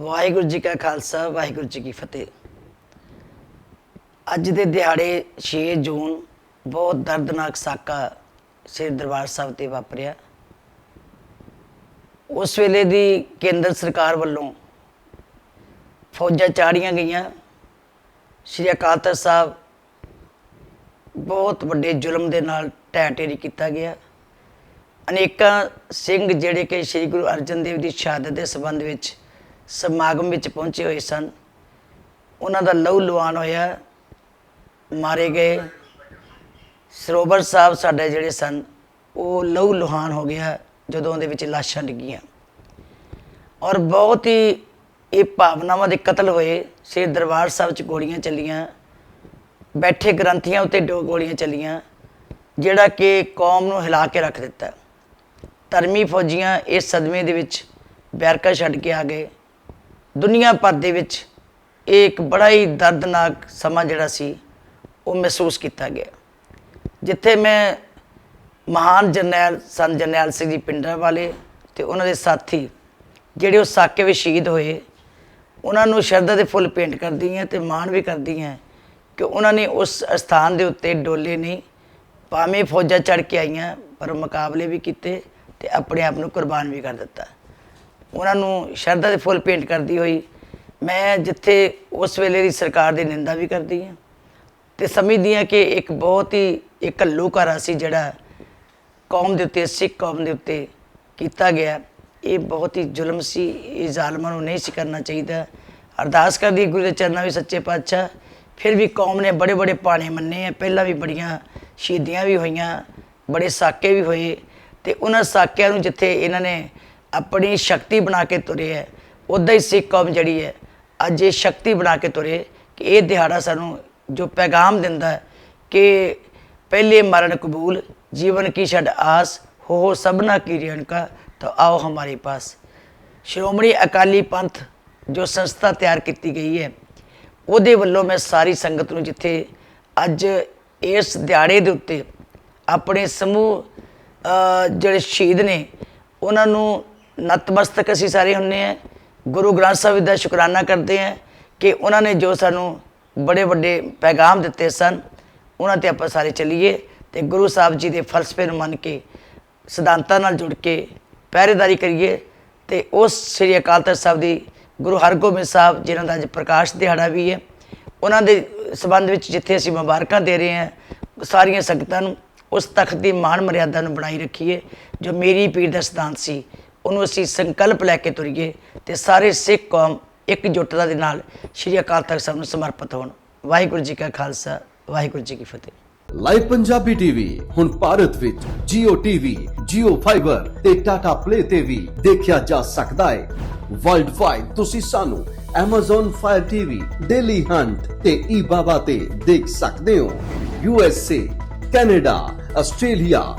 ਵਾਹਿਗੁਰੂ ਜੀ ਕਾ ਖਾਲਸਾ, ਵਾਹਿਗੁਰੂ ਜੀ ਕੀ ਫਤਿਹ। ਅੱਜ ਦੇ ਦਿਹਾੜੇ 6 ਜੂਨ ਬਹੁਤ ਦਰਦਨਾਕ ਸਾਕਾ ਸ੍ਰੀ ਦਰਬਾਰ ਸਾਹਿਬ ਤੇ ਵਾਪਰਿਆ। ਉਸ ਵੇਲੇ ਦੀ ਕੇਂਦਰ ਸਰਕਾਰ ਵੱਲੋਂ ਫੌਜਾਂ ਚਾੜੀਆਂ ਗਈਆਂ। ਸ੍ਰੀ ਅਕਾਲ ਤਖਤ ਸਾਹਿਬ ਬਹੁਤ ਵੱਡੇ ਜ਼ੁਲਮ ਦੇ ਨਾਲ ਢਹਿ ਢੇਰੀ ਕੀਤਾ ਗਿਆ। ਅਨੇਕਾਂ ਸਿੰਘ ਜਿਹੜੇ ਕਿ ਸ੍ਰੀ ਗੁਰੂ ਅਰਜਨ ਦੇਵ ਦੀ ਸ਼ਹਾਦਤ ਦੇ ਸੰਬੰਧ ਵਿੱਚ ਸਮਾਗਮ ਵਿੱਚ ਪਹੁੰਚੇ ਹੋਏ ਸਨ। ਉਹਨਾਂ ਦਾ ਲਹੂ ਲੁਹਾਨ ਹੋਇਆ। ਮਾਰੇ ਗਏ। ਸਰੋਵਰ ਸਾਹਿਬ ਸਾਡੇ ਜਿਹੜੇ ਸਨ, ਉਹ ਲਹੂ ਲੁਹਾਨ ਹੋ ਗਿਆ ਜਦੋਂ ਉਹਦੇ ਵਿੱਚ ਲਾਸ਼ਾਂ ਡਿੱਗੀਆਂ। ਔਰ ਬਹੁਤ ਹੀ ਇਹ ਭਾਵਨਾਵਾਂ ਦੇ ਕਤਲ ਹੋਏ। ਸ੍ਰੀ ਦਰਬਾਰ ਸਾਹਿਬ 'ਚ ਗੋਲੀਆਂ ਚੱਲੀਆਂ। ਬੈਠੇ ਗ੍ਰੰਥੀਆਂ ਉੱਤੇ ਦੋ ਗੋਲੀਆਂ ਚੱਲੀਆਂ, ਜਿਹੜਾ ਕਿ ਕੌਮ ਨੂੰ ਹਿਲਾ ਕੇ ਰੱਖ ਦਿੱਤਾ। ਧਰਮੀ ਫੌਜੀਆਂ ਇਸ ਸਦਮੇ ਦੇ ਵਿੱਚ ਬੈਰਕਾ ਛੱਡ ਕੇ ਆ ਗਏ। ਦੁਨੀਆ ਭਰ ਦੇ ਵਿੱਚ ਇਹ ਇੱਕ ਬੜਾ ਹੀ ਦਰਦਨਾਕ ਸਮਾਂ ਜਿਹੜਾ ਸੀ, ਉਹ ਮਹਿਸੂਸ ਕੀਤਾ ਗਿਆ। ਜਿੱਥੇ ਮੈਂ ਮਹਾਨ ਜਰਨੈਲ, ਸੰਤ ਜਰਨੈਲ ਸਿੰਘ ਜੀ ਪਿੰਡਰਾਂ ਵਾਲੇ ਤੇ ਉਹਨਾਂ ਦੇ ਸਾਥੀ, ਜਿਹੜੇ ਉਹ ਸਾਕੇ ਵਿੱਚ ਸ਼ਹੀਦ ਹੋਏ, ਉਹਨਾਂ ਨੂੰ ਸ਼ਰਧਾ ਦੇ ਫੁੱਲ ਭੇਂਟ ਕਰਦੀ ਹੈ ਤੇ ਮਾਣ ਵੀ ਕਰਦੀ ਹਾਂ ਕਿ ਉਹਨਾਂ ਨੇ ਉਸ ਸਥਾਨ ਦੇ ਉੱਤੇ ਡੋਲੇ ਨਹੀਂ ਭਾਵੇਂ ਫੌਜਾਂ ਚੜ ਕੇ ਆਈਆਂ, ਪਰ ਮੁਕਾਬਲੇ ਵੀ ਕੀਤੇ ਤੇ ਆਪਣੇ ਆਪ ਨੂੰ ਕੁਰਬਾਨ ਵੀ ਕਰ ਦਿੱਤਾ। ਉਹਨਾਂ ਨੂੰ ਸ਼ਰਧਾ ਦੇ ਫੁੱਲ ਭੇਂਟ ਕਰਦੀ ਹੋਈ, ਮੈਂ ਜਿੱਥੇ ਉਸ ਵੇਲੇ ਦੀ ਸਰਕਾਰ ਦੀ ਨਿੰਦਾ ਵੀ ਕਰਦੀ ਹਾਂ। ਤੇ ਸਮਝਦੀ ਹਾਂ ਕਿ ਇੱਕ ਬਹੁਤ ਹੀ ਇੱਕ ਘੱਲੂਘਾਰਾ ਸੀ ਜਿਹੜਾ ਕੌਮ ਦੇ ਉੱਤੇ, ਸਿੱਖ ਕੌਮ ਦੇ ਉੱਤੇ ਕੀਤਾ ਗਿਆ। ਇਹ ਬਹੁਤ ਹੀ ਜ਼ੁਲਮ ਸੀ, ਇਹ ਜ਼ਾਲਮਾਂ ਨੂੰ ਨਹੀਂ ਸੀ ਕਰਨਾ ਚਾਹੀਦਾ। ਅਰਦਾਸ ਕਰਦੀ ਗੁਰੂ ਦੇ ਚਰਨਾਂ ਵਿੱਚ ਸੱਚੇ ਪਾਤਸ਼ਾਹ, ਫਿਰ ਵੀ ਕੌਮ ਨੇ ਬੜੇ ਬੜੇ ਪਾਣੇ ਮੰਨੇ ਆ। ਪਹਿਲਾਂ ਵੀ ਬੜੀਆਂ ਸ਼ਹੀਦੀਆਂ ਵੀ ਹੋਈਆਂ, ਬੜੇ ਸਾਕੇ ਵੀ ਹੋਏ। ਤੇ ਉਹਨਾਂ ਸਾਕਿਆਂ ਨੂੰ ਜਿੱਥੇ ਇਹਨਾਂ ਨੇ ਆਪਣੀ ਸ਼ਕਤੀ ਬਣਾ ਕੇ ਤੁਰੇ ਹੈ। ਉਦਾਂ ਹੀ ਸਿੱਖ ਕੌਮ ਜਿਹੜੀ ਹੈ, ਅੱਜ ਇਹ ਸ਼ਕਤੀ ਬਣਾ ਕੇ ਤੁਰੇ ਕਿ ਇਹ ਦਿਹਾੜਾ ਸਾਨੂੰ ਜੋ ਪੈਗਾਮ ਦਿੰਦਾ ਹੈ ਕਿ ਪਹਿਲੇ ਮਰਨ ਕਬੂਲ, ਜੀਵਨ ਕੀ ਛੱਡ ਆਸ, ਹੋ ਸਭਨਾ ਕੀ ਰਹਿਣ ਕਾ, ਤਾਂ ਆਓ ਹਮਾਰੇ ਪਾਸ। ਸ਼੍ਰੋਮਣੀ ਅਕਾਲੀ ਪੰਥ ਜੋ ਸੰਸਥਾ ਤਿਆਰ ਕੀਤੀ ਗਈ ਹੈ, ਉਹਦੇ ਵੱਲੋਂ ਮੈਂ ਸਾਰੀ ਸੰਗਤ ਨੂੰ ਜਿੱਥੇ ਅੱਜ ਇਸ ਦਿਹਾੜੇ ਦੇ ਉੱਤੇ ਆਪਣੇ ਸਮੂਹ ਜਿਹੜੇ ਸ਼ਹੀਦ ਨੇ, ਉਹਨਾਂ ਨੂੰ ਨਤਮਸਤਕ ਅਸੀਂ ਸਾਰੇ ਹੁੰਨੇ ਆ। ਗੁਰੂ ਗ੍ਰੰਥ ਸਾਹਿਬ ਦਾ ਸ਼ੁਕਰਾਨਾ ਕਰਦੇ ਆ ਕਿ ਉਹਨਾਂ ਨੇ ਜੋ ਸਾਨੂੰ ਬੜੇ ਵੱਡੇ ਪੈਗਾਮ ਦਿੱਤੇ ਸਨ, ਉਹਨਾਂ ਤੇ ਆਪਾਂ ਸਾਰੇ ਚੱਲੀਏ ਤੇ ਗੁਰੂ ਸਾਹਿਬ ਜੀ ਦੇ ਫਲਸਫੇ ਨੂੰ ਮੰਨ ਕੇ, ਸਿਧਾਂਤਾਂ ਨਾਲ ਜੁੜ ਕੇ ਪਹਿਰੇਦਾਰੀ ਕਰੀਏ ਤੇ ਉਸ ਸ੍ਰੀ ਅਕਾਲ ਤਖਤ ਸਾਹਿਬ ਦੀ ਗੁਰੂ ਹਰਗੋਬਿੰਦ ਸਾਹਿਬ ਜਿਨ੍ਹਾਂ ਦਾ ਅੱਜ ਪ੍ਰਕਾਸ਼ ਦਿਹਾੜਾ ਵੀ ਹੈ, ਉਹਨਾਂ ਦੇ ਸਬੰਧ ਵਿੱਚ ਜਿੱਥੇ ਅਸੀਂ ਮੁਬਾਰਕਾਂ ਦੇ ਰਹੇ ਹਾਂ, ਸਾਰੀਆਂ ਸੰਗਤਾਂ ਨੂੰ ਉਸ ਤਖਤ ਦੀ ਮਾਣ ਮਰਿਆਦਾ ਨੂੰ ਬਣਾਈ ਰੱਖੀਏ, ਜੋ ਮੇਰੀ ਪੀਰ ਦਾ ਸਿਧਾਂਤ ਸੀ। ਉਹਨੂੰ ਅਸੀਂ ਸੰਕਲਪ ਲੈ ਕੇ ਤੁਰੀਏ ਤੇ ਸਾਰੇ ਸਿੱਖ ਕੌਮ ਇਕਜੁੱਟਤਾ ਦੇ ਨਾਲ ਸ੍ਰੀ ਅਕਾਲ ਤਖਤ ਸਾਹਿਬ ਨੂੰ ਸਮਰਪਿਤ ਹੋਣ। ਵਾਹਿਗੁਰੂ ਜੀ ਕਾ ਖਾਲਸਾ ਵਾਹਿਗੁਰੂ ਜੀ ਕੀ ਫਤਿਹ। ਲਾਈਵ ਪੰਜਾਬੀ ਟੀਵੀ ਹੁਣ ਭਾਰਤ ਵਿੱਚ Jio TV, Jio Fiber ਤੇ Tata Play ਤੇ ਵੀ ਦੇਖਿਆ ਜਾ ਸਕਦਾ ਹੈ। ਵਰਲਡ ਵਾਈਡ ਤੁਸੀਂ ਸਾਨੂੰ Amazon Fire TV, Daily Hunt ਤੇ eBaba ਤੇ ਦੇਖ ਸਕਦੇ ਹੋ। USA, Canada, Australia,